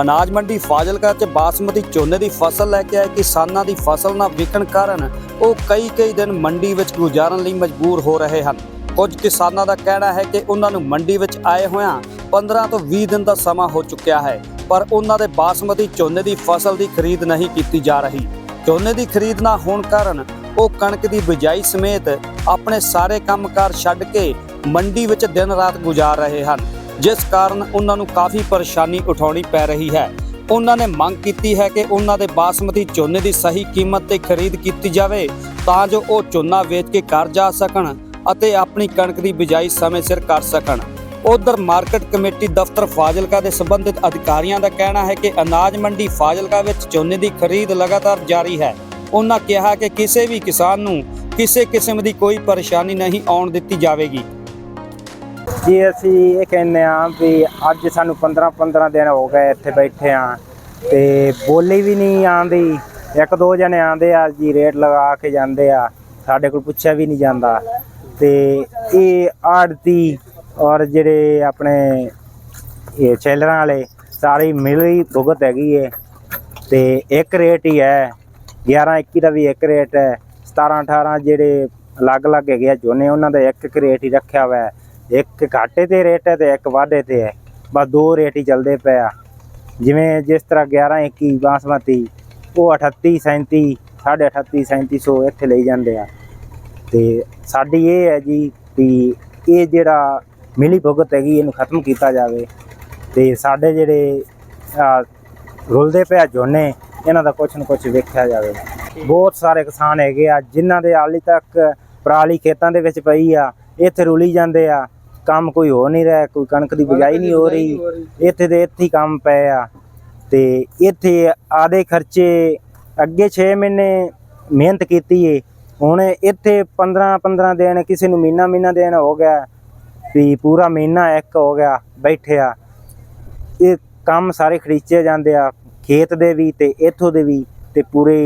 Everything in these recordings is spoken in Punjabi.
ਅਨਾਜ ਮੰਡੀ ਫਾਜ਼ਿਲਕਾ 'ਚ ਬਾਸਮਤੀ ਝੋਨੇ ਦੀ ਫਸਲ ਲੈ ਕੇ ਆਏ ਕਿਸਾਨਾਂ ਦੀ ਫਸਲ ਨਾ ਵਿਕਣ ਕਾਰਨ ਉਹ ਕਈ ਕਈ ਦਿਨ ਮੰਡੀ ਵਿੱਚ ਗੁਜ਼ਾਰਨ ਲਈ ਮਜਬੂਰ ਹੋ ਰਹੇ ਹਨ। ਕੁਝ ਕਿਸਾਨਾਂ ਦਾ ਕਹਿਣਾ ਹੈ ਕਿ ਉਹਨਾਂ ਨੂੰ ਮੰਡੀ ਵਿੱਚ ਆਏ ਹੋਇਆਂ 15 ਤੋਂ 20 ਦਿਨ ਦਾ ਸਮਾਂ ਹੋ ਚੁੱਕਿਆ ਹੈ, ਪਰ ਉਹਨਾਂ ਦੇ ਬਾਸਮਤੀ ਝੋਨੇ ਦੀ ਫਸਲ ਦੀ ਖਰੀਦ ਨਹੀਂ ਕੀਤੀ ਜਾ ਰਹੀ। ਝੋਨੇ ਦੀ ਖਰੀਦ ਨਾ ਹੋਣ ਕਾਰਨ ਉਹ ਕਣਕ ਦੀ ਬਿਜਾਈ ਸਮੇਤ ਆਪਣੇ ਸਾਰੇ ਕੰਮਕਾਰ ਛੱਡ ਕੇ ਮੰਡੀ ਵਿੱਚ ਦਿਨ ਰਾਤ ਗੁਜ਼ਾਰ ਰਹੇ ਹਨ। ਜਿਸ ਕਾਰਨ ਉਹਨਾਂ ਨੂੰ ਕਾਫੀ ਪਰੇਸ਼ਾਨੀ ਉਠਾਉਣੀ ਪੈ ਰਹੀ ਹੈ। ਉਹਨਾਂ ਨੇ ਮੰਗ ਕੀਤੀ ਹੈ ਕਿ ਉਹਨਾਂ ਦੇ ਬਾਸਮਤੀ ਝੋਨੇ ਦੀ ਸਹੀ ਕੀਮਤ ਤੇ ਖਰੀਦ ਕੀਤੀ ਜਾਵੇ ਤਾਂ ਜੋ ਉਹ ਝੋਨਾ ਵੇਚ ਕੇ ਘਰ ਜਾ ਸਕਣ ਅਤੇ ਆਪਣੀ ਕਣਕ ਦੀ ਬਿਜਾਈ ਸਮੇਂ ਸਿਰ ਕਰ ਸਕਣ। ਉਧਰ ਮਾਰਕੀਟ ਕਮੇਟੀ ਦਫ਼ਤਰ ਫਾਜ਼ਿਲਕਾ ਦੇ ਸੰਬੰਧਿਤ ਅਧਿਕਾਰੀਆਂ ਦਾ ਕਹਿਣਾ ਹੈ ਕਿ ਅਨਾਜ ਮੰਡੀ ਫਾਜ਼ਿਲਕਾ ਵਿੱਚ ਝੋਨੇ ਦੀ ਖਰੀਦ ਲਗਾਤਾਰ ਜਾਰੀ ਹੈ। ਉਹਨਾਂ ਕਿਹਾ ਕਿ ਕਿਸੇ ਵੀ ਕਿਸਾਨ ਨੂੰ ਕਿਸੇ ਕਿਸਮ ਦੀ ਕੋਈ ਪਰੇਸ਼ਾਨੀ ਨਹੀਂ ਆਉਣ ਦਿੱਤੀ ਜਾਵੇਗੀ। ਜੀ ਅਸੀਂ ਇਹ ਕਹਿੰਦੇ ਆ ਵੀ ਅੱਜ ਸਾਨੂੰ 15 15 ਦਿਨ ਹੋ ਗਏ ਇੱਥੇ ਬੈਠੇ ਆ ਤੇ ਬੋਲੀ ਵੀ ਨਹੀਂ ਆਂਦੀ ਇੱਕ ਦੋ ਜਣੇ ਆਂਦੇ ਆ, ਜੀ ਰੇਟ ਲਗਾ ਕੇ ਜਾਂਦੇ ਆ, ਸਾਡੇ ਕੋਲ ਪੁੱਛਿਆ ਵੀ ਨਹੀਂ ਜਾਂਦਾ। ਤੇ ਇਹ ਆੜਤੀ ਔਰ ਜਿਹੜੇ ਆਪਣੇ ਇਹ ਚੈਲਰਾਂ ਵਾਲੇ ਸਾਰੇ ਮਿਲੀ ਭੁਗਤ ਹੈਗੀ ਏ। ਤੇ ਇੱਕ ਰੇਟ ਹੀ ਹੈ 11 21 ਦਾ ਵੀ ਇੱਕ ਰੇਟ ਹੈ 17 18 ਜਿਹੜੇ ਅਲੱਗ-ਅਲੱਗ ਹੈਗੇ ਆ, ਝੋਨੇ ਉਹਨਾਂ ਦਾ ਇੱਕ ਇੱਕ ਰੇਟ ਹੀ ਰੱਖਿਆ ਹੋਇਆ ਹੈ। ਇੱਕ ਘਾਟੇ ਤੇ ਰੇਟ ਹੈ ਤੇ ਇੱਕ ਵਾਧੇ ਤੇ ਹੈ। ਬਸ ਦੋ ਰੇਟ ਹੀ ਚੱਲਦੇ ਪਏ ਆ। ਜਿਵੇਂ ਜਿਸ ਤਰ੍ਹਾਂ 11 21 ਬਾਸਮਤੀ ਉਹ 38 37 38 3700 ਇੱਥੇ ਲਈ ਜਾਂਦੇ ਆ। ਤੇ ਸਾਡੀ ਇਹ ਹੈ ਜੀ ਵੀ ਇਹ ਜਿਹੜਾ ਮਿਲੀ ਭੁਗਤ ਹੈਗੀ ਇਹਨੂੰ ਖਤਮ ਕੀਤਾ ਜਾਵੇ। ਤੇ ਸਾਡੇ ਜਿਹੜੇ ਰੁਲਦੇ ਪਿਆ ਝੋਨੇ ਇਹਨਾਂ ਦਾ ਕੁਛ ਨਾ ਕੁਛ ਵੇਖਿਆ ਜਾਵੇ। ਬਹੁਤ ਸਾਰੇ ਕਿਸਾਨ ਹੈਗੇ ਆ ਜਿਨ੍ਹਾਂ ਦੇ ਹਾਲੀ ਤੱਕ ਪਰਾਲੀ ਖੇਤਾਂ ਦੇ ਵਿੱਚ ਪਈ ਆ ਇੱਥੇ ਰੁਲੀ ਜਾਂਦੇ ਆ। ਕੰਮ ਕੋਈ ਹੋ ਨਹੀਂ ਰਿਹਾ ਕੋਈ ਕਣਕ ਦੀ ਬਿਜਾਈ ਨਹੀਂ ਹੋ ਰਹੀ। ਇੱਥੇ ਦੇ ਇੱਥੇ ਹੀ ਕੰਮ ਪਏ ਆ। ਤੇ ਇੱਥੇ ਆਦੇ ਖਰਚੇ ਅੱਗੇ 6 ਮਹੀਨੇ ਮਿਹਨਤ ਕੀਤੀ ਏ। ਹੁਣ ਇੱਥੇ 15 15 ਦਿਨ ਕਿਸੇ ਨੂੰ ਮਹੀਨਾ ਮਹੀਨਾ ਦਿਨ ਹੋ ਗਿਆ। ਵੀ ਪੂਰਾ ਮਹੀਨਾ ਇੱਕ ਹੋ ਗਿਆ ਬੈਠਿਆ। ਇਹ ਕੰਮ ਸਾਰੇ ਖਰੀਚੇ ਜਾਂਦੇ ਆ ਖੇਤ ਦੇ ਵੀ ਤੇ ਇੱਥੋਂ ਦੇ ਵੀ ਤੇ ਪੂਰੇ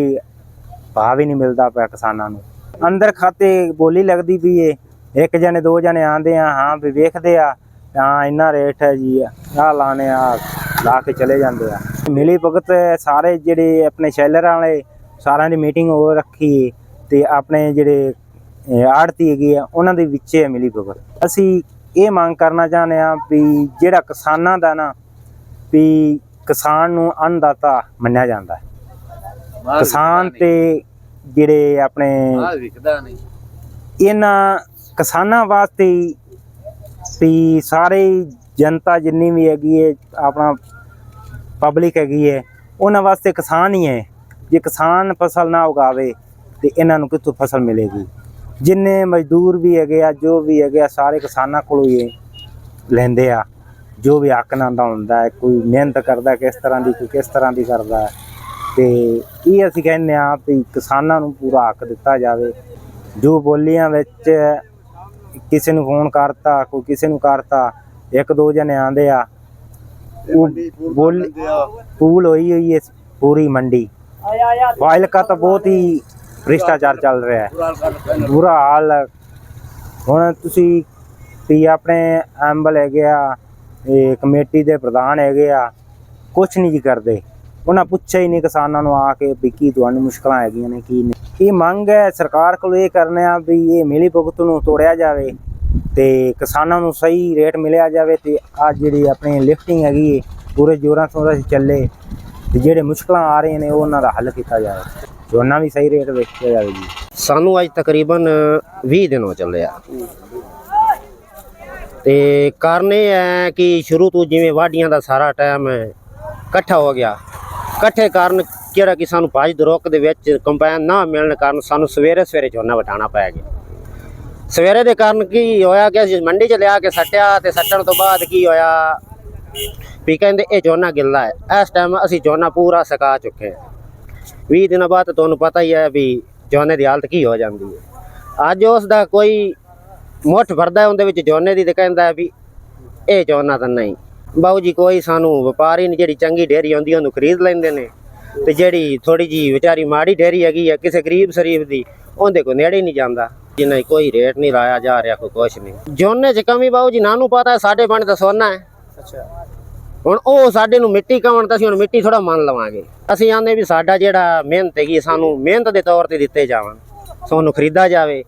ਭਾਅ ਵੀ ਨਹੀਂ ਮਿਲਦਾ ਪਿਆ ਕਿਸਾਨਾਂ ਨੂੰ। ਅੰਦਰ ਖਾਤੇ ਬੋਲੀ ਲੱਗਦੀ ਵੀ ਏ। ਇੱਕ ਜਣੇ ਦੋ ਜਣੇ ਆਂਦੇ ਆ ਹਾਂ ਵੀ ਵੇਖਦੇ ਆ ਹਾਂ ਇੰਨਾ ਰੇਟ ਹੈ ਜੀ ਆਹ ਲਾਣੇ ਆ ਲਾ ਕੇ ਚਲੇ ਜਾਂਦੇ ਆ। ਮਿਲੀ ਭਗਤ ਸਾਰੇ ਜਿਹੜੇ ਆਪਣੇ ਸ਼ੈਲਰਾਂ ਵਾਲੇ ਸਾਰਿਆਂ ਦੀ ਮੀਟਿੰਗ ਹੋ ਰੱਖੀ ਤੇ ਆਪਣੇ ਜਿਹੜੇ ਆੜਤੀ ਹੈਗੇ ਆ ਉਹਨਾਂ ਦੇ ਵਿੱਚ ਹੈ ਮਿਲੀ ਭਗਤ। ਅਸੀਂ ਇਹ ਮੰਗ ਕਰਨਾ ਚਾਹੁੰਦੇ ਆ ਵੀ ਜਿਹੜਾ ਕਿਸਾਨਾਂ ਦਾ ਨਾ ਵੀ ਕਿਸਾਨ ਨੂੰ ਅੰਨਦਾਤਾ ਮੰਨਿਆ ਜਾਂਦਾ ਹੈ। ਕਿਸਾਨ ਤੇ ਜਿਹੜੇ ਆਪਣੇ ਵਿਕਦਾ ਨਹੀਂ। ਇਹਨਾਂ ਕਿਸਾਨਾਂ ਵਾਸਤੇ ਵੀ ਸਾਰੇ ਜਨਤਾ ਜਿੰਨੀ ਵੀ ਹੈਗੀ ਹੈ, ਆਪਣਾ ਪਬਲਿਕ ਹੈਗੀ ਹੈ, ਉਹਨਾਂ ਵਾਸਤੇ ਕਿਸਾਨ ਹੀ ਹੈ। ਜੇ ਕਿਸਾਨ ਫਸਲ ਨਾ ਉਗਾਵੇ ਤੇ ਇਹਨਾਂ ਨੂੰ ਕਿੱਥੋਂ ਫਸਲ ਮਿਲੇਗੀ? ਜਿੰਨੇ ਮਜ਼ਦੂਰ ਵੀ ਹੈਗੇ ਆ, ਜੋ ਵੀ ਹੈਗੇ ਆ, ਸਾਰੇ ਕਿਸਾਨਾਂ ਕੋਲੋਂ ਹੀ ਲੈਂਦੇ ਆ। ਜੋ ਵੀ ਹੱਕ ਨਾਲ ਦਾ ਹੁੰਦਾ ਹੈ, ਕੋਈ ਮਿਹਨਤ ਕਰਦਾ, ਕਿਸ ਤਰ੍ਹਾਂ ਦੀ, ਕੋਈ ਕਿਸ ਤਰ੍ਹਾਂ ਦੀ ਕਰਦਾ ਹੈ। ਤੇ ਇਹ ਅਸੀਂ ਕਹਿੰਦੇ ਆ ਵੀ ਕਿਸਾਨਾਂ ਨੂੰ ਪੂਰਾ ਹੱਕ ਦਿੱਤਾ ਜਾਵੇ। ਜੋ ਬੋਲੀਆਂ ਵਿੱਚ ਕਿਸੇ ਨੂੰ ਫੋਨ ਕਰਤਾ ਕੋਈ ਕਿਸੇ ਨੂੰ ਕਰਤਾ ਇੱਕ ਦੋ ਜਣੇ ਆਂਦੇ ਆ। ਉਹ ਬੋਲ ਪੂਲ ਹੋਈ ਹੋਈ ਹੈ ਪੂਰੀ ਮੰਡੀ। ਫਾਇਲਕਾ ਤਾਂ ਬਹੁਤ ਹੀ ਭ੍ਰਿਸ਼ਟਾਚਾਰ ਚੱਲ ਰਿਹਾ ਹੈ। ਬੁਰਾ ਹਾਲ ਹੈ। ਹੁਣ ਤੁਸੀਂ ਵੀ ਆਪਣੇ ਐਂਬਲ ਹੈਗੇ ਆ ਇਹ ਕਮੇਟੀ ਦੇ ਪ੍ਰਧਾਨ ਹੈਗੇ ਆ ਕੁਛ ਨਹੀਂ ਜੀ ਕਰਦੇ। ਉਹਨਾਂ ਪੁੱਛਿਆ ਹੀ ਨਹੀਂ ਕਿਸਾਨਾਂ ਨੂੰ ਆ ਕੇ ਵੀ ਕੀ ਤੁਹਾਨੂੰ ਮੁਸ਼ਕਲਾਂ ਹੈਗੀਆਂ ਨੇ ਕੀ ਨਹੀਂ ਇਹ ਮੰਗ ਹੈ ਸਰਕਾਰ ਕੋਲ ਇਹ ਕਰਨੇ ਆ ਵੀ ਇਹ ਮਿਲੀ ਭੁਗਤ ਨੂੰ ਤੋੜਿਆ ਜਾਵੇ ਤੇ ਕਿਸਾਨਾਂ ਨੂੰ ਸਹੀ ਰੇਟ ਮਿਲਿਆ ਜਾਵੇ ਤੇ ਆ ਜਿਹੜੀ ਆਪਣੀ ਲਿਫਟਿੰਗ ਹੈਗੀ ਹੈ ਪੂਰੇ ਜੋਰਾਂ ਸ਼ੋਰਾਂ ਨਾਲ ਚੱਲੇ ਤੇ ਜਿਹੜੇ ਮੁਸ਼ਕਲਾਂ ਆ ਰਹੀਆਂ ਨੇ ਉਹਨਾਂ ਦਾ ਹੱਲ ਕੀਤਾ ਜਾਵੇ। ਝੋਨਾ ਵੀ ਸਹੀ ਰੇਟ ਵੇਚਿਆ ਜਾਵੇ ਜੀ। ਸਾਨੂੰ ਅੱਜ ਤਕਰੀਬਨ 20 ਦਿਨ ਹੋ ਚੱਲੇ ਆ। ਤੇ ਕਾਰਨ ਇਹ ਹੈ ਕਿ ਸ਼ੁਰੂ ਤੋਂ ਜਿਵੇਂ ਵਾਢੀਆਂ ਦਾ ਸਾਰਾ ਟਾਈਮ ਇਕੱਠਾ ਹੋ ਗਿਆ। ਇਕੱਠੇ ਕਾਰਨ ਕਿਹੜਾ ਕਿ ਸਾਨੂੰ ਭੱਜ ਦਰੋਕ ਦੇ ਵਿੱਚ ਕੰਬਾਈਨ ਨਾ ਮਿਲਣ ਕਾਰਨ ਸਾਨੂੰ ਸਵੇਰੇ ਸਵੇਰੇ ਝੋਨਾ ਵਟਾਣਾ ਪੈ ਗਿਆ। ਸਵੇਰੇ ਦੇ ਕਾਰਨ ਕੀ ਹੋਇਆ ਕਿ ਅਸੀਂ ਮੰਡੀ ਚ ਲਿਆ ਕੇ ਸੱਟਿਆ ਤੇ ਸੱਟਣ ਤੋਂ ਬਾਅਦ ਕੀ ਹੋਇਆ ਵੀ ਕਹਿੰਦੇ ਇਹ ਝੋਨਾ ਗਿੱਲਾ ਹੈ। ਇਸ ਟਾਈਮ ਅਸੀਂ ਝੋਨਾ ਪੂਰਾ ਸਕਾ ਚੁੱਕੇ ਹਾਂ। 20 ਦਿਨਾਂ ਬਾਅਦ ਤੁਹਾਨੂੰ ਪਤਾ ਹੀ ਹੈ ਵੀ ਝੋਨੇ ਦੀ ਹਾਲਤ ਕੀ ਹੋ ਜਾਂਦੀ ਹੈ। ਅੱਜ ਉਸ ਦਾ ਕੋਈ ਮੁੱਠ ਭਰਦਾ ਉਹਦੇ ਵਿੱਚ ਝੋਨੇ ਦੀ ਤੇ ਕਹਿੰਦਾ ਵੀ ਇਹ ਝੋਨਾ ਤਾਂ ਨਹੀਂ। ਬਾਊ ਜੀ, ਕੋਈ ਸਾਨੂੰ ਵਪਾਰੀ ਨੇ ਜਿਹੜੀ ਚੰਗੀ ਢੇਰੀ ਆਉਂਦੀ ਉਹਨੂੰ ਖਰੀਦ ਲੈਂਦੇ ਨੇ। ਤੇ ਜਿਹੜੀ ਥੋੜੀ ਜੀ ਵਿਚਾਰੀ ਮਾੜੀ ਢੇਰੀ ਹੈਗੀ ਆ ਕਿਸੇ ਗਰੀਬ ਸ਼ਰੀਫ ਦੀ ਉਹਦੇ ਕੋ ਨੇੜੇ ਨਹੀਂ ਜਾਂਦਾ। ਜਿੰਨਾ ਕੋਈ ਰੇਟ ਨਹੀਂ ਲਾਇਆ ਜਾ ਰਿਹਾ ਕੋਈ ਕੁਛ ਨਹੀਂ। ਝੋਨੇ 'ਚ ਕਮੀ ਬਾਊ ਜੀ ਨਾਨੂੰ ਪਤਾ ਸਾਡੇ ਪਿੰਡ ਦਾ ਸੋਨਾ ਹੈ। ਅੱਛਾ। ਹੁਣ ਉਹ ਸਾਡੇ ਨੂੰ ਮਿੱਟੀ ਕਵਣ ਤਾਂ ਅਸੀਂ ਹੁਣ ਮਿੱਟੀ ਥੋੜਾ ਮੰਨ ਲਵਾਂਗੇ। ਅਸੀਂ ਆਂਦੇ ਵੀ ਸਾਡਾ ਜਿਹੜਾ ਮਿਹਨਤ ਹੈਗੀ ਸਾਨੂੰ ਮਿਹਨਤ ਦੇ ਤੌਰ ਤੇ ਦਿੱਤੇ ਜਾਵਣ। ਸਾਨੂੰ ਖਰੀਦਾ ਜਾਵੇ।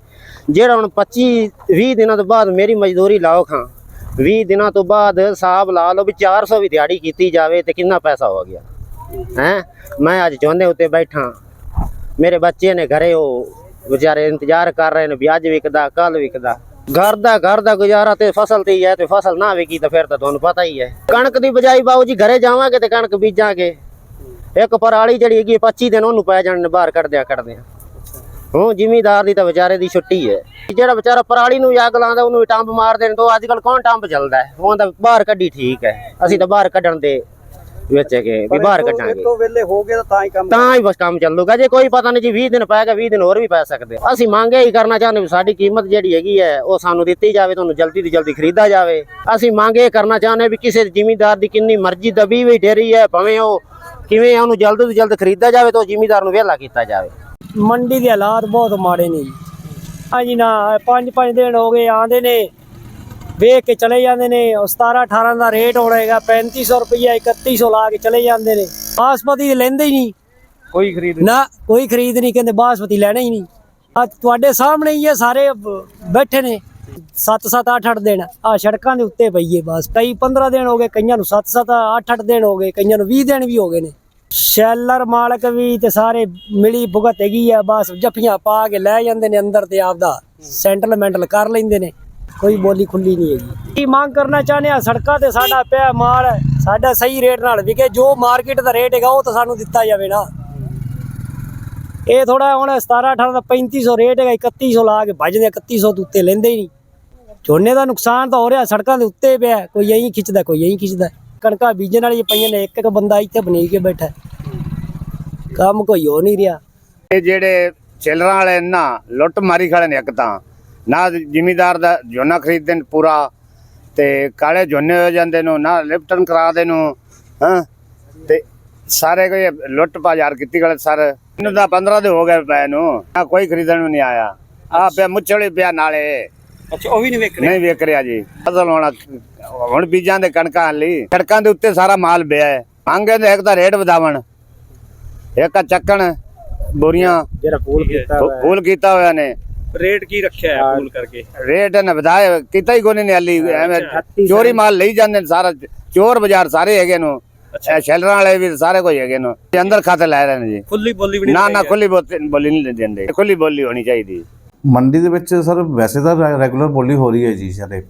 ਜਿਹੜਾ ਹੁਣ 25 20 ਦਿਨਾਂ ਤੋਂ ਬਾਅਦ ਮੇਰੀ ਮਜ਼ਦੂਰੀ ਲਾਓ ਖਾਂ 20 ਦਿਨਾਂ ਤੋਂ ਬਾਅਦ ਹਿਸਾਬ ਲਾ ਲਓ ਵੀ 400 ਵੀ ਦਿਹਾੜੀ ਕੀਤੀ ਜਾਵੇ ਤੇ ਕਿੰਨਾ ਪੈਸਾ ਹੋ ਗਿਆ। ਹੈ? ਮੈਂ ਅੱਜ ਚੌਂਦੇ ਉੱਤੇ ਬੈਠਾ। ਮੇਰੇ ਬੱਚੇ ਨੇ ਘਰੇ ਉਹ ਵਿਚਾਰੇ ਇੰਤਜ਼ਾਰ ਕਰ ਰਹੇ ਨੇ ਵੀ ਅੱਜ ਵਿਕਦਾ ਕੱਲ ਵਿਕਦਾ। ਘਰ ਦਾ ਘਰ ਦਾ ਗੁਜ਼ਾਰਾ ਤੇ ਫਸਲ ਤੇ ਹੀ ਹੈ ਤੇ ਫਸਲ ਨਾ ਵਿਕੀ ਤਾਂ ਫਿਰ ਤਾਂ ਤੁਹਾਨੂੰ ਪਤਾ ਹੀ ਹੈ। ਕਣਕ ਦੀ ਬਜਾਈ ਬਾਊ ਜੀ ਘਰੇ ਜਾਵਾਂਗੇ ਤੇ ਕਣਕ ਬੀਜਾਂਗੇ। ਇੱਕ ਪਰਾਲੀ ਜਿਹੜੀ ਹੈਗੀ ਹੈ, 25 ਦਿਨ ਉਹਨੂੰ ਪੈ ਜਾਣ ਨੇ ਬਾਹਰ ਕੱਢਦਿਆਂ ਕੱਢਦਿਆਂ। ਹੁਣ ਜ਼ਿਮੀਦਾਰ ਦੀ ਤਾਂ ਵਿਚਾਰੇ ਦੀ ਛੁੱਟੀ ਹੈ। ਜਿਹੜਾ ਵਿਚਾਰਾ ਪਰਾਲੀ ਨੂੰ ਵੀ ਅੱਗ ਲਾਉਂਦਾ ਉਹਨੂੰ ਵੀ ਟੰਬ ਮਾਰਦੇ ਨੇ ਤੋਂ ਅੱਜ ਕੱਲ ਕੌਣ ਟੰਬ ਚੱਲਦਾ ਹੈ? ਉਹ ਤਾਂ ਬਾਹਰ ਕੱਢੀ ਠੀਕ ਹੈ। ਅਸੀਂ ਤਾਂ ਬਾਹਰ ਕੱਢਣ ਦੇ ਵਿੱਚ ਹੈਗੇ ਵੀ ਬਾਹਰ ਕੱਢਾਂਗੇ। ਇੱਕੋ ਵੇਲੇ ਹੋ ਗਏ ਤਾਂ ਤਾਂ ਹੀ ਕੰਮ ਤਾਂ ਹੀ ਬਸ ਕੰਮ ਚੱਲੂਗਾ ਜੇ ਕੋਈ ਪਤਾ ਨਹੀਂ ਜੀ 20 ਦਿਨ ਪਏਗਾ 20 ਦਿਨ ਹੋਰ ਵੀ ਪੈ ਸਕਦੇ। ਅਸੀਂ ਮੰਗੇ ਹੀ ਕਰਨਾ ਚਾਹੁੰਦੇ ਵੀ ਸਾਡੀ ਕੀਮਤ ਜਿਹੜੀ ਹੈਗੀ ਹੈ ਉਹ ਸਾਨੂੰ ਦਿੱਤੀ ਜਾਵੇ ਤੁਹਾਨੂੰ ਜਲਦੀ ਤੋਂ ਜਲਦੀ ਖਰੀਦਾ ਜਾਵੇ। ਅਸੀਂ ਮੰਗੇ ਕਰਨਾ ਚਾਹੁੰਦੇ ਵੀ ਕਿਸੇ ਜ਼ਿਮੀਂਦਾਰ ਦੀ ਕਿੰਨੀ ਮਰਜ਼ੀ ਦਬੀ ਵੀ ਢੇਰੀ ਹੈ ਭਾਵੇਂ ਉਹ ਕਿਵੇਂ ਉਹਨੂੰ ਜਲਦ ਤੋਂ ਜਲਦ ਖਰੀਦਾ ਜਾਵੇ ਤਾਂ ਜ਼ਿਮੀਂਦਾਰ ਨੂੰ ਵਿਹਲਾ ਕੀਤਾ ਜਾਵੇ। ਮੰਡੀ ਦੇ ਹਾਲਾਤ ਬਹੁਤ ਮਾੜੇ ਨੇ ਜੀ। ਹਾਂਜੀ ਨਾ ਪੰਜ ਪੰਜ ਦਿਨ ਹੋ ਗਏ ਆਂਦੇ ਨੇ ਵੇਖ ਕੇ ਚਲੇ ਜਾਂਦੇ ਨੇ। ਉਹ 17 18 ਦਾ ਰੇਟ ਹੋਣਾਗਾ 3500 ਰੁਪਈਆ 3100 ਲਾ ਕੇ ਚਲੇ ਜਾਂਦੇ ਨੇ। ਬਾਸਮਤੀ ਲੈਂਦੇ ਹੀ ਨਹੀਂ। ਕੋਈ ਖਰੀਦ ਨਾ ਕੋਈ ਖਰੀਦ ਨਹੀਂ ਕਹਿੰਦੇ ਬਾਸਮਤੀ ਲੈਣਾ ਹੀ ਨਹੀਂ। ਆ ਤੁਹਾਡੇ ਸਾਹਮਣੇ ਹੀ ਇਹ ਸਾਰੇ ਬੈਠੇ ਨੇ। 7 7 8 8 ਦਿਨ। ਆ ਸੜਕਾਂ ਦੇ ਉੱਤੇ ਪਈਏ ਬਸ। ਕਈ 15 ਦਿਨ ਹੋ ਗਏ ਕਈਆਂ ਨੂੰ 7 7 8 8 ਦਿਨ ਹੋ ਗਏ ਕਈਆਂ ਨੂੰ 20 ਦਿਨ ਵੀ ਹੋ ਗਏ ਨੇ। ਸ਼ੈਲਰ ਮਾਲਕ ਵੀ ਤੇ ਸਾਰੇ ਮਿਲੀ ਭੁਗਤ ਹੈਗੀ ਆ ਬਸ ਜੱਫੀਆਂ ਪਾ ਕੇ ਲੈ ਜਾਂਦੇ ਨੇ ਅੰਦਰ ਤੇ ਆਪਦਾ। ਸੈਂਟਲਮੈਂਟਲ ਕਰ ਲੈਂਦੇ ਨੇ। ਕੋਈ ਬੋਲੀ ਖੁੱਲੀ ਨਹੀਂ ਹੈਗੀ। ਕੀ ਮੰਗ ਕਰਨਾ ਚਾਹੁੰਦੇ ਆ? ਸੜਕਾਂ ਤੇ ਸਾਡਾ ਪਿਆ ਮਾਲ ਸਾਡਾ ਸਹੀ ਰੇਟ ਨਾਲ ਵਿਕੇ ਜੋ ਮਾਰਕੀਟ ਦਾ ਰੇਟ ਹੈਗਾ ਉਹ ਤਾਂ ਸਾਨੂੰ ਦਿੱਤਾ ਜਾਵੇ ਨਾ। ਇਹ ਥੋੜਾ ਹੁਣ 17 18 ਦਾ 3500 ਰੇਟ ਹੈਗਾ 3100 ਲਾ ਕੇ ਭੱਜਦੇ 3100 ਤੋਂ ਉੱਤੇ ਲੈਂਦੇ ਹੀ ਨਹੀਂ। ਝੋਨੇ ਦਾ ਨੁਕਸਾਨ ਤਾਂ ਹੋ ਰਿਹਾ ਸੜਕਾਂ ਦੇ ਉੱਤੇ ਪਿਆ ਕੋਈ ਐਂ ਖਿੱਚਦਾ ਕੋਈ ਐਂ ਖਿੱਚਦਾ। ਕਣਕਾਂ ਬੀਜਣ ਵਾਲੀ ਪਈਆਂ ਨੇ ਇੱਕ ਇੱਕ ਬੰਦਾ ਇੱਥੇ ਬਣੀ ਕੇ ਬੈਠਾ। ਕੰਮ ਕੋਈ ਹੋ ਨਹੀਂ ਰਿਹਾ। ਇਹ ਜਿਹੜੇ ਚਿਲਰਾਂ ਵਾਲੇ ਨੇ ਨਾ ਲੁੱਟ ਮਾਰੀ ਖੜੇ ਨੇ ਇੱਕ ਤਾਂ। ਨਾ ਜ਼ਿਮੀਦਾਰ ਦਾ ਝੋਨਾ ਖਰੀਦਦੇ ਨੇ ਪੂਰਾ ਤੇ ਕਾਲੇ ਝੋਨੇ ਹੋ ਜਾਂਦੇ ਨੂੰ ਨਾ ਲਿਫਟਨ ਕਰਾ ਦੇ ਨੂੰ ਹਾਂ? ਤੇ ਸਾਰੇ ਕੋਈ ਲੁੱਟ ਬਾਜ਼ਾਰ ਕੀਤੀ ਗਲੇ ਸਰ। ਇਹਨੂੰ ਤਾਂ 15 ਦੇ ਹੋ ਗਏ ਪਏ ਨੂੰ ਨਾ ਕੋਈ ਖਰੀਦਣ ਨੂੰ ਨਹੀਂ ਆਇਆ। ਆ ਪਿਆ ਮੁੱਛੜੀ ਪਿਆ ਨਾਲੇ। ਅੱਛਾ ਉਹ ਵੀ ਨਹੀਂ ਵੇਖ ਨਹੀਂ ਵੇਖ ਰਿਹਾ ਜੀ। ਫਸਲ ਹੋਣਾ ਹੁਣ ਬੀਜਾਂ ਦੇ ਕਣਕਾਂ ਲਈ। ਸੜਕਾਂ ਦੇ ਉੱਤੇ ਸਾਰਾ ਮਾਲ ਪਿਆ ਹੈ। ਮੰਗੇ ਤੇ ਇੱਕ ਤਾਂ ਰੇਟ ਵਧਾਵਣ। ਇੱਕ ਚੱਕਣ ਬੋਰੀਆਂ। ਜਿਹੜਾ ਫੁੱਲ ਕੀਤਾ ਹੋਇਆ ਨੇ। ਰੇਟ ਕੀ ਰੱਖਿਆ ਹੈ ਫੂਲ ਕਰਕੇ? ਰੇਟ ਨੇ ਵਧਾਏ ਕੀਤਾ ਹੀ ਕੋਈ ਨਹੀਂ ਹਾਲੀ ਐਵੇਂ ਚੋਰੀ ਮਾਲ ਲਈ ਜਾਂਦੇ ਨੇ ਸਾਰਾ ਚੋਰ ਬਾਜ਼ਾਰ ਸਾਰੇ ਹੈਗੇ ਨੂੰ ਸ਼ੈਲਰਾਂ ਵਾਲੇ ਵੀ ਸਾਰੇ ਕੋਈ ਹੈਗੇ ਨੂੰ ਤੇ ਅੰਦਰ ਖਾਤੇ ਲੈ ਰਹੇ ਨੇ ਜੀ। ਖੁੱਲੀ ਬੋਲੀ ਵੀ ਨਾ ਨਾ ਖੁੱਲੀ ਬੋਲੀ ਨਹੀਂ ਦਿੰਦੇ। ਖੁੱਲੀ ਬੋਲੀ ਹੋਣੀ ਚਾਹੀਦੀ। ਮੰਡੀ ਦੇ ਵਿੱਚ ਸਰ ਵੈਸੇ ਤਾਂ ਰੈਗੂਲਰ ਬੋਲੀ ਹੋ ਰਹੀ ਹੈ ਜੀ ਸਾਡੇ।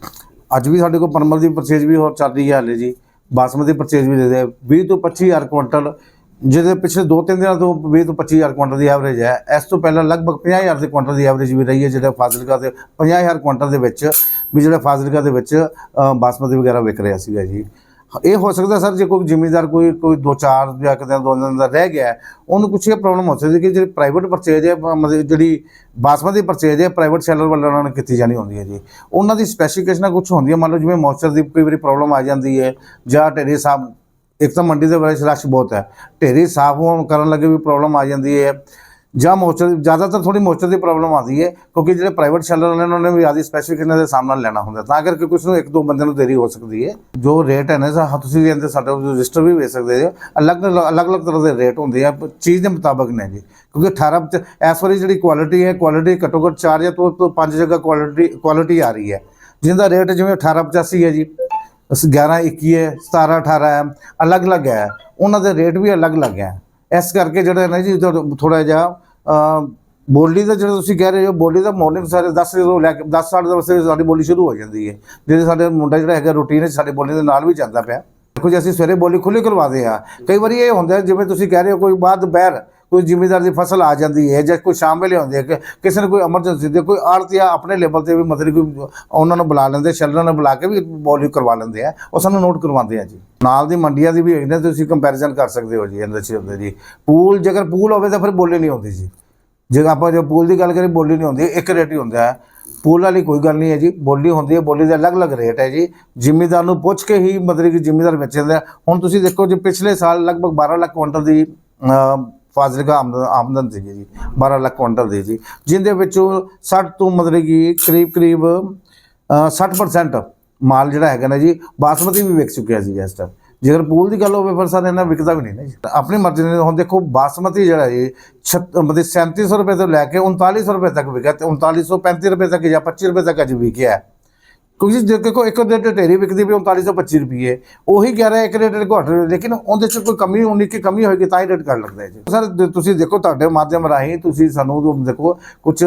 ਅੱਜ ਵੀ ਸਾਡੇ ਕੋਲ ਪਰਮਲ ਦੀ ਪਰਚੇਜ ਵੀ ਹੋਰ ਚੱਲ ਰਹੀ ਹੈ ਹਾਲੇ ਜੀ। ਬਾਸਮਤੀ ਪਰਚੇਜ ਵੀ ਦੇ ਦੇ। 20 ਤੋਂ 25 ਹਜ਼ਾਰ ਕੁਇੰਟਲ ਜਿਹਦੇ ਪਿਛਲੇ 2-3 ਦਿਨਾਂ ਤੋਂ 20 ਤੋਂ 25 ਹਜ਼ਾਰ ਕੁਇੰਟਲ ਦੀ ਐਵਰੇਜ ਹੈ। ਇਸ ਤੋਂ ਪਹਿਲਾਂ ਲਗਭਗ 50 ਹਜ਼ਾਰ ਦੇ ਕੁਇੰਟਲ ਦੀ ਐਵਰੇਜ ਵੀ ਰਹੀ ਹੈ, ਜਿਹੜਾ ਫਾਜ਼ਿਲਕਾ ਦੇ 50 ਹਜ਼ਾਰ ਕੁਇੰਟਲ ਦੇ ਵਿੱਚ ਵੀ ਜਿਹੜਾ ਫਾਜ਼ਿਲਕਾ ਦੇ ਵਿੱਚ ਬਾਸਮਤੀ ਵਗੈਰਾ ਵਿਕ ਰਿਹਾ ਸੀਗਾ ਜੀ। ਇਹ ਹੋ ਸਕਦਾ ਸਰ ਜੇ ਕੋਈ ਜ਼ਿਮੀਂਦਾਰ ਕੋਈ ਕੋਈ ਦੋ ਚਾਰ ਜਾਂ ਕਿਤੇ ਦੋ ਦਿਨ ਦਾ ਰਹਿ ਗਿਆ, ਉਹਨੂੰ ਕੁਛ ਇਹ ਪ੍ਰੋਬਲਮ ਹੋ ਸਕਦੀ ਕਿ ਜਿਹੜੀ ਪ੍ਰਾਈਵੇਟ ਪਰਚੇਜ ਹੈ ਮਤਲਬ ਜਿਹੜੀ ਬਾਸਮਤੀ ਪਰਚੇਜ ਹੈ ਪ੍ਰਾਈਵੇਟ ਸੈਲਰ ਵੱਲੋਂ ਉਹਨਾਂ ਨੂੰ ਕੀਤੀ ਜਾਣੀ ਹੁੰਦੀ ਹੈ ਜੀ। ਉਹਨਾਂ ਦੀ ਸਪੈਸੀਫਿਕੇਸ਼ਨਾਂ ਕੁਝ ਹੁੰਦੀਆਂ ਮੰਨ ਲਓ ਜਿਵੇਂ ਮੌਇਸਚਰ ਦੀ ਕਈ ਵਾਰੀ ਪ੍ਰੋਬਲਮ ਆ ਜਾਂਦੀ ਹੈ ਜਾਂ ਢੇਰੀ ਸਾਹਿਬ ਇੱਕ ਤਾਂ ਮੰਡੀ ਦੇ ਵਿੱਚ ਰਸ਼ ਬਹੁਤ ਹੈ। ਢੇਰੀ ਸਾਫ਼ ਹੋਣ ਕਰਨ ਲੱਗੇ ਵੀ ਪ੍ਰੋਬਲਮ ਆ ਜਾਂਦੀ ਹੈ। ਜਾਂ ਮੋਚਰ ਜ਼ਿਆਦਾਤਰ ਥੋੜੀ ਮੋਚਰ ਦੀ ਪ੍ਰੋਬਲਮ ਆਉਂਦੀ ਹੈ, ਕਿਉਂਕਿ ਜਿਹੜੇ ਪ੍ਰਾਈਵੇਟ ਸੈਲਰ ਨੇ, ਉਹਨਾਂ ਨੇ ਵੀ ਆਦੀ ਸਪੈਸੀਫਿਕੇਸ਼ਨ ਦੇ ਸਾਹਮਣਾ ਲੈਣਾ ਹੁੰਦਾ ਤਾਂ ਕਰਕੇ ਕੁਝ ਨੂੰ ਇੱਕ ਦੋ ਬੰਦੇ ਨੂੰ ਦੇਰੀ ਹੋ ਸਕਦੀ ਹੈ। ਜੋ ਰੇਟ ਹੈ ਨਾ ਸਾ- ਤੁਸੀਂ ਇਹਦੇ ਸਾਡੇ ਰਜਿਸਟਰ ਵੀ ਵੇਚ ਸਕਦੇ ਹੋ। ਅਲੱਗ ਅਲੱਗ ਅਲੱਗ ਤਰ੍ਹਾਂ ਦੇ ਰੇਟ ਹੁੰਦੇ ਆ, ਚੀਜ਼ ਦੇ ਮੁਤਾਬਕ ਨੇ ਜੀ। ਕਿਉਂਕਿ 18 ਚ ਇਸ ਵਾਰੀ ਜਿਹੜੀ ਕੁਆਲਿਟੀ ਹੈ ਕੁਆਲਿਟੀ ਘੱਟੋ ਘੱਟ 4 ਜਾਂ ਤੋਂ ਤੋਂ 5 ਜਗ੍ਹਾ ਕੁਆਲਿਟੀ ਕੁਆਲਿਟੀ ਆ ਰਹੀ ਹੈ। ਜਿਹਦਾ ਰੇਟ ਜਿਵੇਂ 1885 ਹੈ ਜੀ। 11 21 ਹੈ 17 18 ਹੈ ਅਲੱਗ ਅਲੱਗ ਹੈ। ਉਹਨਾਂ ਦੇ ਰੇਟ ਵੀ ਅਲੱਗ ਅਲੱਗ ਹੈ। ਇਸ ਕਰਕੇ ਜਿਹੜਾ ਨਾ ਜੀ ਥੋੜਾ ਜਿਹਾ ਬੋਲੀ ਦਾ ਜਿਹੜਾ ਤੁਸੀਂ ਕਹਿ ਰਹੇ ਹੋ ਬੋਲੀ ਦਾ ਮਾਰਨਿੰਗ ਸਾਰੇ 10 ਵਜੇ ਤੋਂ ਲੈ ਕੇ 10 ਸਾਢੇ ਦਸ ਵਜੇ ਸਾਡੀ ਬੋਲੀ ਸ਼ੁਰੂ ਹੋ ਜਾਂਦੀ ਹੈ। ਜਿਹੜੇ ਸਾਡੇ ਮੁੰਡਾ ਜਿਹੜਾ ਹੈਗਾ ਰੂਟੀਨ ਹੈ ਸਾਡੇ ਬੋਲੀ ਦੇ ਨਾਲ ਵੀ ਜਾਂਦਾ ਪਿਆ। ਦੇਖੋ ਜੀ ਅਸੀਂ ਸਵੇਰੇ ਬੋਲੀ ਖੁੱਲੀ ਕਰਵਾਦੇ ਆ ਕਈ ਵਾਰੀ ਇਹ ਹੁੰਦਾ ਹੈ, ਜਿਵੇਂ ਤੁਸੀਂ ਕਹਿ ਰਹੇ ਹੋ ਕੋਈ ਬਾਅਦ ਦੁਪਹਿਰ ਕੋਈ ਜ਼ਿਮੀਦਾਰ ਦੀ ਫਸਲ ਆ ਜਾਂਦੀ ਹੈ ਜਾਂ ਕੋਈ ਸ਼ਾਮ ਵੇਲੇ ਆਉਂਦੀ ਹੈ ਕਿ ਕਿਸੇ ਨੂੰ ਕੋਈ ਐਮਰਜੈਂਸੀ ਦੇ ਕੋਈ ਆੜਤੀਆ ਆਪਣੇ ਲੈਵਲ ਤੇ ਵੀ ਮਤਲਬ ਕੋਈ ਉਹਨਾਂ ਨੂੰ ਬੁਲਾ ਲੈਂਦੇ ਸ਼ੈਲਰਾਂ ਨੂੰ ਬੁਲਾ ਕੇ ਵੀ ਬੋਲੀ ਕਰਵਾ ਲੈਂਦੇ ਆ। ਉਹ ਸਾਨੂੰ ਨੋਟ ਕਰਵਾਉਂਦੇ ਆ ਜੀ। ਨਾਲ ਦੀ ਮੰਡੀਆਂ ਦੀ ਵੀ ਇਹਨਾਂ ਤੁਸੀਂ ਕੰਪੈਰੀਜ਼ਨ ਕਰ ਸਕਦੇ ਹੋ ਜੀ, ਇਹਦੇ ਚ ਹੁੰਦੇ ਜੀ। ਪੂਲ ਜੇਕਰ ਪੂਲ ਹੋਵੇ ਤਾਂ ਫਿਰ ਬੋਲੀ ਨਹੀਂ ਆਉਂਦੀ ਜੀ। ਜੇ ਆਪਾਂ ਜੇ ਪੂਲ ਦੀ ਗੱਲ ਕਰੀਏ, ਬੋਲੀ ਨਹੀਂ ਹੁੰਦੀ ਇੱਕ ਰੇਟ ਹੀ ਹੁੰਦਾ ਹੈ। ਪੂਲ ਵਾਲੀ ਕੋਈ ਗੱਲ ਨਹੀਂ ਹੈ ਜੀ, ਬੋਲੀ ਹੁੰਦੀ ਹੈ, ਬੋਲੀ ਦਾ ਅਲੱਗ-ਅਲੱਗ ਰੇਟ ਹੈ ਜੀ। ਜ਼ਿਮੀਦਾਰ ਨੂੰ ਪੁੱਛ ਕੇ ਹੀ ਮਤਲਬ ਕਿ ਜ਼ਿਮੀਦਾਰ ਵੇਚਦਾ ਹੈ। ਹੁਣ ਤੁਸੀਂ ਦੇਖੋ ਜੀ, ਪਿਛਲੇ ਸਾਲ ਲਗਭਗ 12 ਲੱਖ ਕੁਇੰਟਲ ਦੀ ਫਾਜ਼ਿਲਕਾ ਆਮਦਨ ਆਮਦਨ ਸੀਗੀ ਜੀ 12 ਲੱਖ ਕੁਇੰਟਲ ਦੀ ਜੀ ਜਿੰਦੇ ਵਿੱਚੋਂ 60 ਤੋਂ ਮਤਲਬ ਕਿ ਕਰੀਬ ਕਰੀਬ ਅ, 60% ਮਾਲ ਜਿਹੜਾ ਹੈਗਾ ਨਾ ਜੀ ਬਾਸਮਤੀ ਵੀ ਵਿਕ ਚੁੱਕਿਆ ਸੀ ਇਸ ਟਾਈਮ ਜੇਕਰ ਪੂਲ ਦੀ ਗੱਲ ਹੋਵੇ ਫਿਰ ਸਰ ਇਹਨਾਂ ਵਿਕਦਾ ਵੀ ਨਹੀਂ ਨਾ ਜੀ। ਆਪਣੀ ਮਰਜ਼ੀ ਨਾਲ ਹੁਣ ਦੇਖੋ ਬਾਸਮਤੀ ਜਿਹੜਾ ਜੀ ਛੱਤ- ਮਤਲਬ 3700 ਰੁਪਏ ਤੋਂ ਲੈ ਕੇ 3900 ਰੁਪਏ ਤੱਕ ਵਿਕਿਆ ਤੇ 3935 ਰੁਪਏ ਤੱਕ ਜਾਂ 25 ਰੁਪਏ ਤੱਕ ਅੱਜ ਵਿਕਿਆ। ਕਿਉਂਕਿ ਜੇ ਦੇਖੋ, ਇੱਕ ਰੇਟ ਢੇਰੀ ਵਿਕਦੀ ਵੀ 3925 ਰੁਪਏ ਉਹੀ ਕਹਿ ਰਿਹਾ ਇੱਕ ਰੇਟ ਘੱਟ ਲੇਕਿਨ ਉਹਦੇ ਚ ਕੋਈ ਕਮੀ, ਉਨੀ ਕੀ ਕਮੀ ਹੋਏਗੀ ਤਾਂ ਹੀ ਰੇਟ ਕਰ ਲੱਗਦਾ ਹੈ ਜੀ। ਸਰ ਤੁਸੀਂ ਦੇਖੋ, ਤੁਹਾਡੇ ਮਾਧਿਅਮ ਰਾਹੀਂ ਤੁਸੀਂ ਸਾਨੂੰ ਦੇਖੋ ਕੁਝ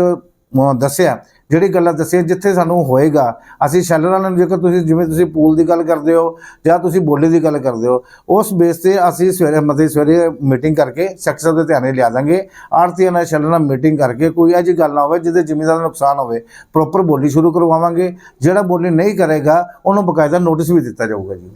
ਦੱਸਿਆ, ਜਿਹੜੀ ਗੱਲਾਂ ਦੱਸੀਆਂ ਜਿੱਥੇ ਸਾਨੂੰ ਹੋਏਗਾ, ਅਸੀਂ ਸ਼ੈਲਰਾਂ ਨੂੰ ਜੇਕਰ ਤੁਸੀਂ ਜਿਵੇਂ ਤੁਸੀਂ ਪੂਲ ਦੀ ਗੱਲ ਕਰਦੇ ਹੋ ਜਾਂ ਤੁਸੀਂ ਬੋਲੀ ਦੀ ਗੱਲ ਕਰਦੇ ਹੋ, ਉਸ ਬੇਸ ਤੇ ਅਸੀਂ ਸਵੇਰੇ ਮਤੇ ਸਵੇਰੇ ਮੀਟਿੰਗ ਕਰਕੇ ਸੈਕਟਰ ਦੇ ਧਿਆਨੇ ਲਿਆ ਦਾਂਗੇ। ਆੜਤੀਆਂ ਨਾਲ ਸ਼ੈਲਰਾਂ ਨਾਲ ਮੀਟਿੰਗ ਕਰਕੇ ਕੋਈ ਇਹੋ ਜਿਹੀ ਗੱਲ ਨਾ ਹੋਵੇ ਜਿਹਦੇ ਜ਼ਿਮੀਂਦਾਰ ਨੂੰ ਨੁਕਸਾਨ ਹੋਵੇ ਪ੍ਰੋਪਰ ਬੋਲੀ ਸ਼ੁਰੂ ਕਰਵਾਵਾਂਗੇ। ਜਿਹੜਾ ਬੋਲੀ ਨਹੀਂ ਕਰੇਗਾ, ਉਹਨੂੰ ਬਕਾਇਦਾ ਨੋਟਿਸ ਵੀ ਦਿੱਤਾ ਜਾਊਗਾ ਜੀ।